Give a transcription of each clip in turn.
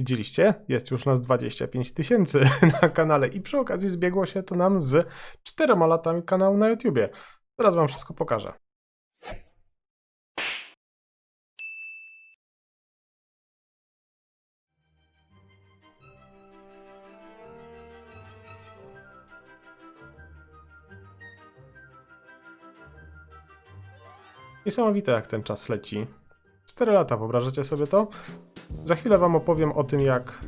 Widzieliście? Jest już nas 25 tysięcy na kanale i przy okazji zbiegło się to nam z czterema latami kanału na YouTubie. Teraz wam wszystko pokażę. Niesamowite jak ten czas leci. 4 lata, wyobrażacie sobie to? Za chwilę Wam opowiem o tym, jak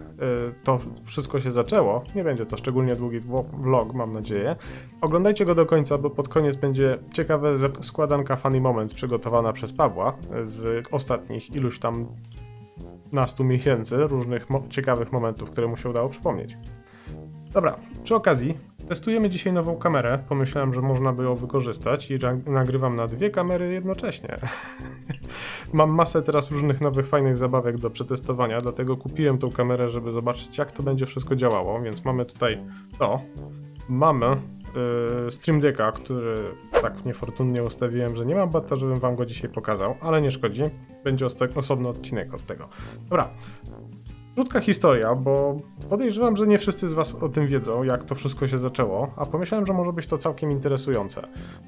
y, to wszystko się zaczęło. Nie będzie to szczególnie długi vlo- vlog, mam nadzieję. Oglądajcie go do końca, bo pod koniec będzie ciekawa składanka Funny Moments przygotowana przez Pawła z ostatnich iluś tam nastu miesięcy różnych mo- ciekawych momentów, które mu się udało przypomnieć. Dobra, przy okazji testujemy dzisiaj nową kamerę. Pomyślałem, że można by ją wykorzystać i nagrywam na dwie kamery jednocześnie. Mam masę teraz różnych nowych, fajnych zabawek do przetestowania, dlatego kupiłem tą kamerę, żeby zobaczyć, jak to będzie wszystko działało. Więc mamy tutaj to. Mamy yy, Stream Decka, który tak niefortunnie ustawiłem, że nie mam bata, żebym wam go dzisiaj pokazał, ale nie szkodzi. Będzie osobny odcinek od tego. Dobra. Krótka historia, bo podejrzewam, że nie wszyscy z Was o tym wiedzą, jak to wszystko się zaczęło, a pomyślałem, że może być to całkiem interesujące.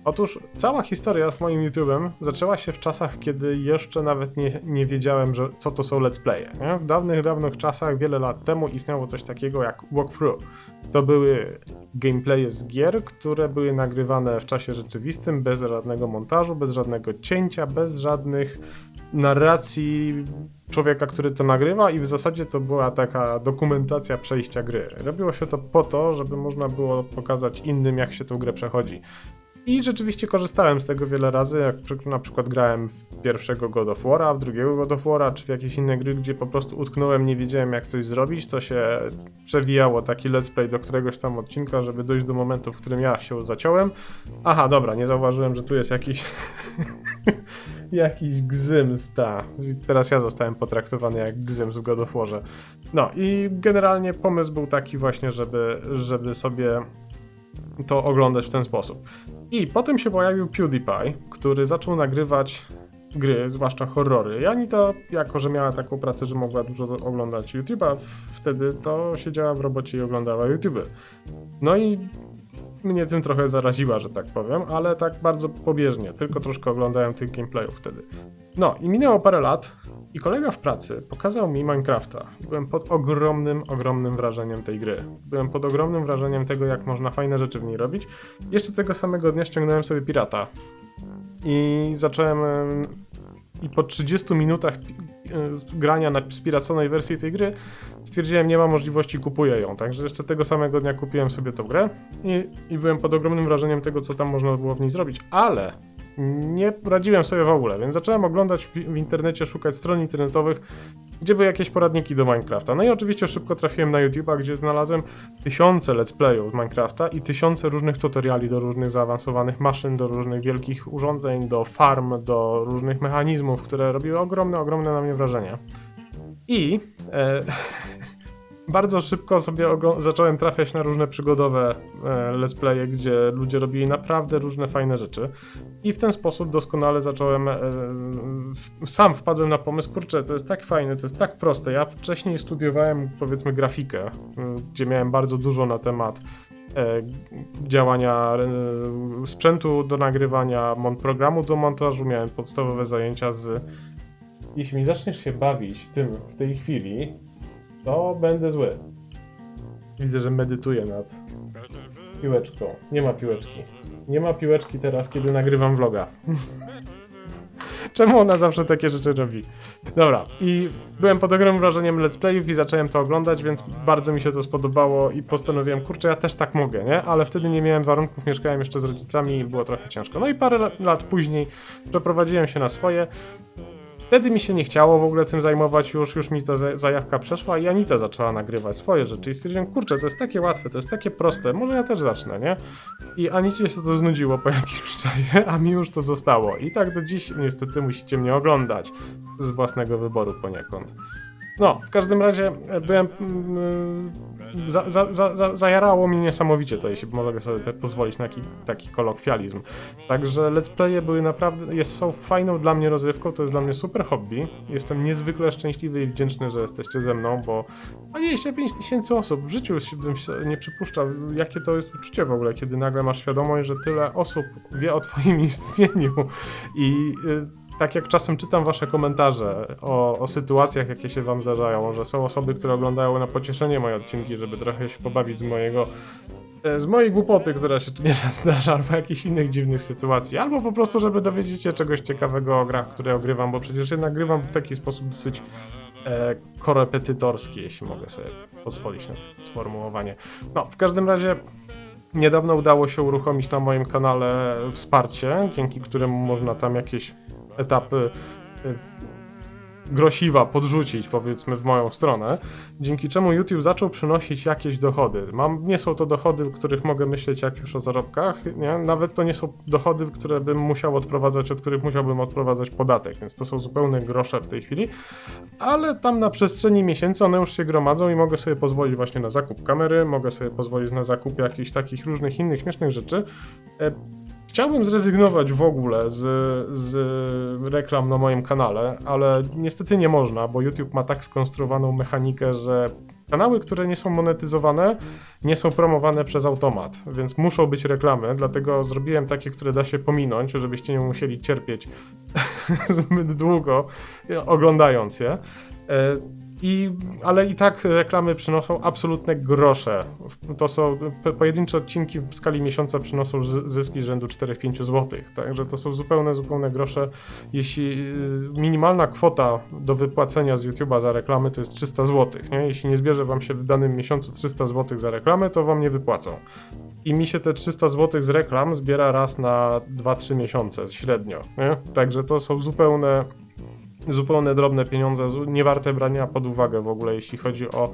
Otóż cała historia z moim YouTube'em zaczęła się w czasach, kiedy jeszcze nawet nie, nie wiedziałem, że, co to są let's playe. W dawnych, dawnych czasach, wiele lat temu istniało coś takiego jak walkthrough. To były gameplaye z gier, które były nagrywane w czasie rzeczywistym, bez żadnego montażu, bez żadnego cięcia, bez żadnych narracji człowieka, który to nagrywa i w zasadzie to była taka dokumentacja przejścia gry. Robiło się to po to, żeby można było pokazać innym, jak się tą grę przechodzi. I rzeczywiście korzystałem z tego wiele razy, jak na przykład grałem w pierwszego God of War'a, w drugiego God of War'a, czy w jakieś inne gry, gdzie po prostu utknąłem, nie wiedziałem jak coś zrobić, to się przewijało taki let's play do któregoś tam odcinka, żeby dojść do momentu, w którym ja się zaciąłem. Aha, dobra, nie zauważyłem, że tu jest jakiś jakiś gzyms, ta. Teraz ja zostałem potraktowany jak gzyms w God of Warze. No i generalnie pomysł był taki właśnie, żeby, żeby sobie to oglądać w ten sposób. I potem się pojawił PewDiePie, który zaczął nagrywać gry, zwłaszcza horrory. I Anita, jako że miała taką pracę, że mogła dużo oglądać YouTube'a, wtedy to siedziała w robocie i oglądała YouTube. No i mnie tym trochę zaraziła, że tak powiem, ale tak bardzo pobieżnie, tylko troszkę oglądałem tych gameplayów wtedy. No i minęło parę lat i kolega w pracy pokazał mi Minecrafta. Byłem pod ogromnym, ogromnym wrażeniem tej gry. Byłem pod ogromnym wrażeniem tego, jak można fajne rzeczy w niej robić. Jeszcze tego samego dnia ściągnąłem sobie Pirata. I zacząłem... I po 30 minutach e, grania na spiraconej wersji tej gry stwierdziłem, nie ma możliwości, kupuję ją. Także jeszcze tego samego dnia kupiłem sobie tą grę i, i byłem pod ogromnym wrażeniem tego, co tam można było w niej zrobić, ale nie radziłem sobie w ogóle, więc zacząłem oglądać w, w internecie, szukać stron internetowych, gdzie były jakieś poradniki do Minecrafta. No i oczywiście szybko trafiłem na YouTube'a, gdzie znalazłem tysiące let's playów z Minecrafta i tysiące różnych tutoriali do różnych zaawansowanych maszyn, do różnych wielkich urządzeń, do farm, do różnych mechanizmów, które robiły ogromne, ogromne na mnie wrażenie. I e, bardzo szybko sobie zacząłem trafiać na różne przygodowe e, let's playe, gdzie ludzie robili naprawdę różne fajne rzeczy. I w ten sposób doskonale zacząłem. E, sam wpadłem na pomysł, kurczę, to jest tak fajne, to jest tak proste. Ja wcześniej studiowałem, powiedzmy, grafikę, e, gdzie miałem bardzo dużo na temat e, działania e, sprzętu do nagrywania, programu do montażu. Miałem podstawowe zajęcia z. Jeśli zaczniesz się bawić tym w tej chwili, to będę zły. Widzę, że medytuję nad piłeczką. Nie ma piłeczki. Nie ma piłeczki teraz, kiedy nagrywam vloga. Czemu ona zawsze takie rzeczy robi? Dobra, i byłem pod ogromnym wrażeniem let's playów i zacząłem to oglądać, więc bardzo mi się to spodobało i postanowiłem, kurczę, ja też tak mogę, nie? Ale wtedy nie miałem warunków, mieszkałem jeszcze z rodzicami i było trochę ciężko. No i parę la- lat później przeprowadziłem się na swoje. Wtedy mi się nie chciało w ogóle tym zajmować, już, już mi ta za- zajawka przeszła i Anita zaczęła nagrywać swoje rzeczy i stwierdziłem, kurczę, to jest takie łatwe, to jest takie proste, może ja też zacznę, nie? I Anicie się to znudziło po jakimś czasie, a mi już to zostało. I tak do dziś niestety musicie mnie oglądać z własnego wyboru poniekąd. No, w każdym razie e, byłem. mm, Za, za, za, za, zajarało niesamowicie to, jeśli mogę sobie pozwolić na taki, taki kolokwializm. Także let's playe były naprawdę. Jest, są fajną dla mnie rozrywką, to jest dla mnie super hobby. Jestem niezwykle szczęśliwy i wdzięczny, że jesteście ze mną, bo 25 tysięcy osób w życiu bym się nie przypuszczał, jakie to jest uczucie w ogóle, kiedy nagle masz świadomość, że tyle osób wie o Twoim istnieniu. I y, tak jak czasem czytam wasze komentarze o, o sytuacjach, jakie się wam zdarzają, że są osoby, które oglądają na pocieszenie moje odcinki, żeby trochę się pobawić z mojego e, z mojej głupoty, która się nieraz zdarza, albo jakichś innych dziwnych sytuacji, albo po prostu, żeby dowiedzieć się czegoś ciekawego o grach, które ogrywam, bo przecież ja nagrywam w taki sposób dosyć e, korepetytorski, jeśli mogę sobie pozwolić na to sformułowanie. No, w każdym razie niedawno udało się uruchomić na moim kanale wsparcie, dzięki któremu można tam jakieś etapy y, grosiwa podrzucić, powiedzmy, w moją stronę, dzięki czemu YouTube zaczął przynosić jakieś dochody. Mam, nie są to dochody, w których mogę myśleć jak już o zarobkach, nie? nawet to nie są dochody, które bym musiał odprowadzać, od których musiałbym odprowadzać podatek, więc to są zupełne grosze w tej chwili, ale tam na przestrzeni miesięcy one już się gromadzą i mogę sobie pozwolić właśnie na zakup kamery, mogę sobie pozwolić na zakup jakichś takich różnych innych śmiesznych rzeczy. E, Chciałbym zrezygnować w ogóle z, z reklam na moim kanale, ale niestety nie można, bo YouTube ma tak skonstruowaną mechanikę, że kanały, które nie są monetyzowane, nie są promowane przez automat, więc muszą być reklamy, dlatego zrobiłem takie, które da się pominąć, żebyście nie musieli cierpieć zbyt długo e, oglądając je. I, ale i tak reklamy przynoszą absolutne grosze. To są po- pojedyncze odcinki w skali miesiąca przynoszą zyski rzędu 4-5 zł. Także to są zupełne, zupełne grosze. Jeśli y, minimalna kwota do wypłacenia z YouTube'a za reklamy to jest 300 zł. Nie? Jeśli nie zbierze wam się w danym miesiącu 300 zł za reklamę, to wam nie wypłacą. I mi się te 300 zł z reklam zbiera raz na 2-3 miesiące średnio. Nie? Także to są zupełne zupełne drobne pieniądze, zu- nie warte brania pod uwagę w ogóle, jeśli chodzi o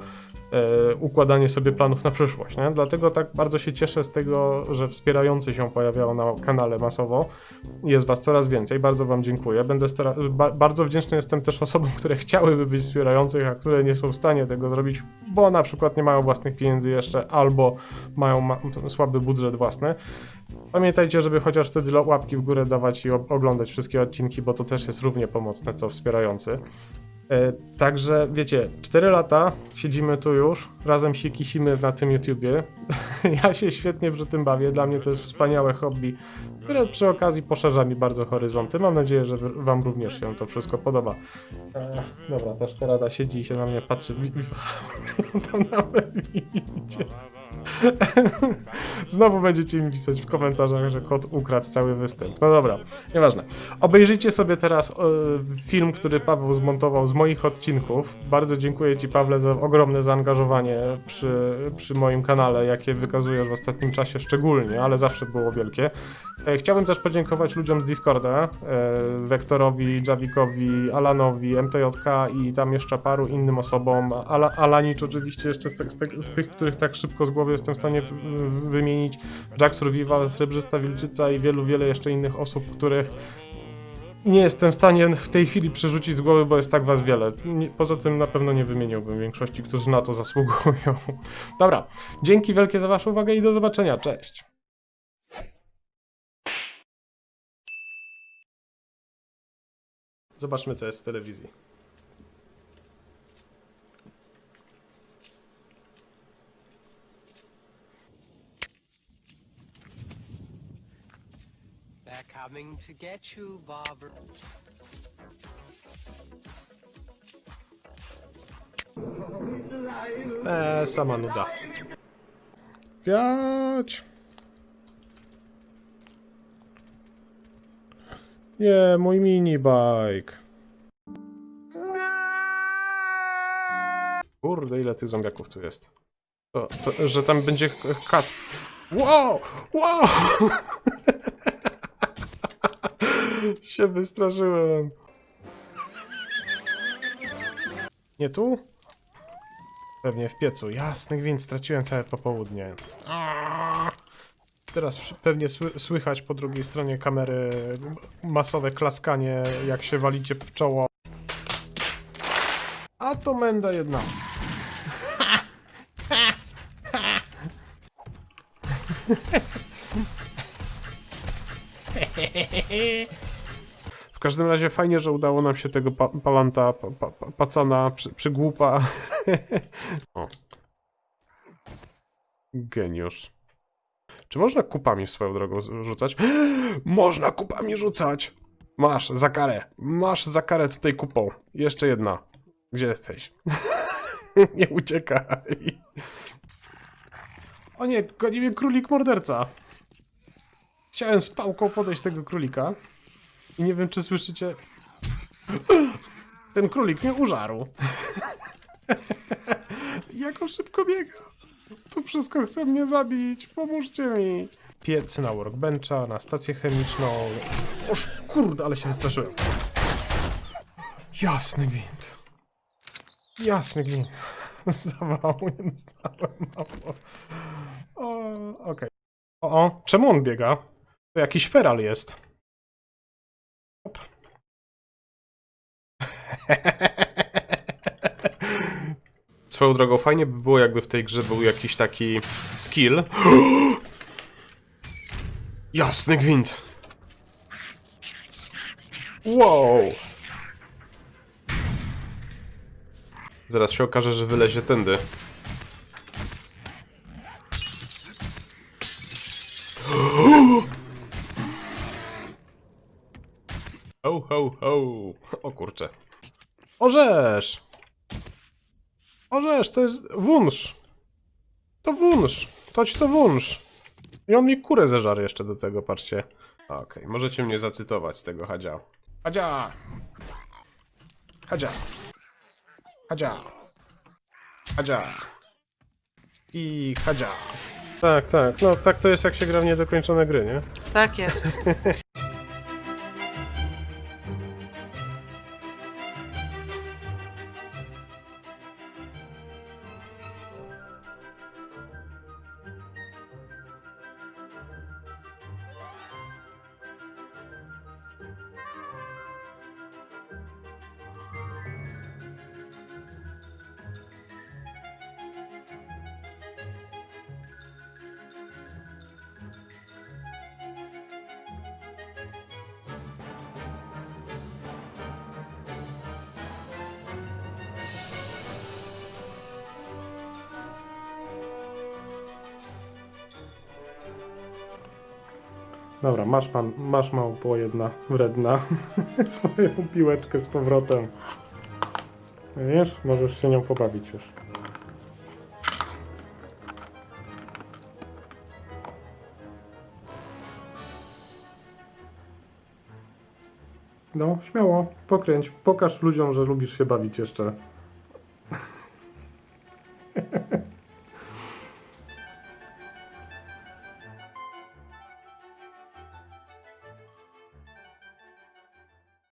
e, układanie sobie planów na przyszłość. Nie? Dlatego tak bardzo się cieszę z tego, że wspierający się pojawiają na kanale masowo. Jest Was coraz więcej, bardzo Wam dziękuję. Będę ba- bardzo wdzięczny jestem też osobom, które chciałyby być wspierających, a które nie są w stanie tego zrobić, bo na przykład nie mają własnych pieniędzy jeszcze, albo mają ma- słaby budżet własny. Pamiętajcie, żeby chociaż wtedy łapki w górę dawać i oglądać wszystkie odcinki, bo to też jest równie pomocne co wspierający. E, także wiecie, 4 lata siedzimy tu już, razem się kisimy na tym YouTubie. ja się świetnie przy tym bawię, dla mnie to jest wspaniałe hobby, które przy okazji poszerza mi bardzo horyzonty. Mam nadzieję, że wam również się to wszystko podoba. E, dobra, ta szkarada siedzi i się na mnie patrzy. Tam nawet widzicie. Znowu będziecie mi pisać w komentarzach, że kot ukradł cały występ. No dobra, nieważne. Obejrzyjcie sobie teraz e, film, który Paweł zmontował z moich odcinków. Bardzo dziękuję Ci, Pawle, za ogromne zaangażowanie przy, przy moim kanale, jakie wykazujesz w ostatnim czasie szczególnie, ale zawsze było wielkie. E, Chciałbym też podziękować ludziom z Discorda, e, Wektorowi, Javikowi, Alanowi, MTJK i tam jeszcze paru innym osobom. Ala, Alanicz oczywiście jeszcze z, tych- z, tych- z tych, których tak szybko z głowy jestem w stanie w- w- wymienić. Jack Survival, Srebrzysta Wilczyca i wielu, wiele jeszcze innych osób, których nie jestem w stanie w tej chwili przerzucić z głowy, bo jest tak was wiele. Poza tym na pewno nie wymieniłbym większości, którzy na to zasługują. Dobra, dzięki wielkie za waszą uwagę i do zobaczenia. Cześć! Zobaczmy, co jest w telewizji. Coming to get you. Eee, sama nuda. Nie, mój minibike. Kurde, ile tych zombiaków tu jest. To, to, że tam będzie kask. Wow! Wow! się wystraszyłem. Nie tu? Pewnie w piecu. Jasny gwint, straciłem całe popołudnie. Teraz pewnie sły, słychać po drugiej stronie kamery masowe klaskanie, jak się walicie w czoło. A to menda jedna. W każdym razie fajnie, że udało nam się tego pa palanta, pa pa pa pacana, przy przygłupa. o. Geniusz. Czy można kupami swoją drogą rzucać? można kupami rzucać! Masz za karę. Masz za karę tutaj kupą. Jeszcze jedna. Gdzie jesteś? nie uciekaj. O nie, goni mnie królik morderca. Chciałem z pałką podejść tego królika. I nie wiem, czy słyszycie. Ten królik mnie użarł. Jak on szybko biega. To wszystko chce mnie zabić. Pomóżcie mi. Piecy na workbencha, na stację chemiczną. Oż kurde, ale się wystraszyłem. Jasny gwint. Jasny gwint. Zawału nie dostałem. mało. Okej. O, o, czemu on biega? To jakiś feral jest. Swoją drogą, fajnie by było, jakby w tej grze był jakiś taki skill. Jasny gwint. Wow. Zaraz się okaże, że wylezie tędy. Ho, ho, ho. O kurczę. Orzesz! Orzesz, to jest wunsz. To wunsz. Toć to wunsz. I on mi kurę zeżar jeszcze do tego, patrzcie. Okej, możecie mnie zacytować z tego Hadzia. Hadzia! Hadzia! Hadzia! Hadzia! I Hadzia! Tak, tak, no tak to jest jak się gra w niedokończone gry, nie? Tak jest. Dobra, masz pan, masz małpo jedna wredna swoją piłeczkę z powrotem. Wiesz, możesz się nią pobawić już. No, śmiało, pokręć, pokaż ludziom, że lubisz się bawić jeszcze.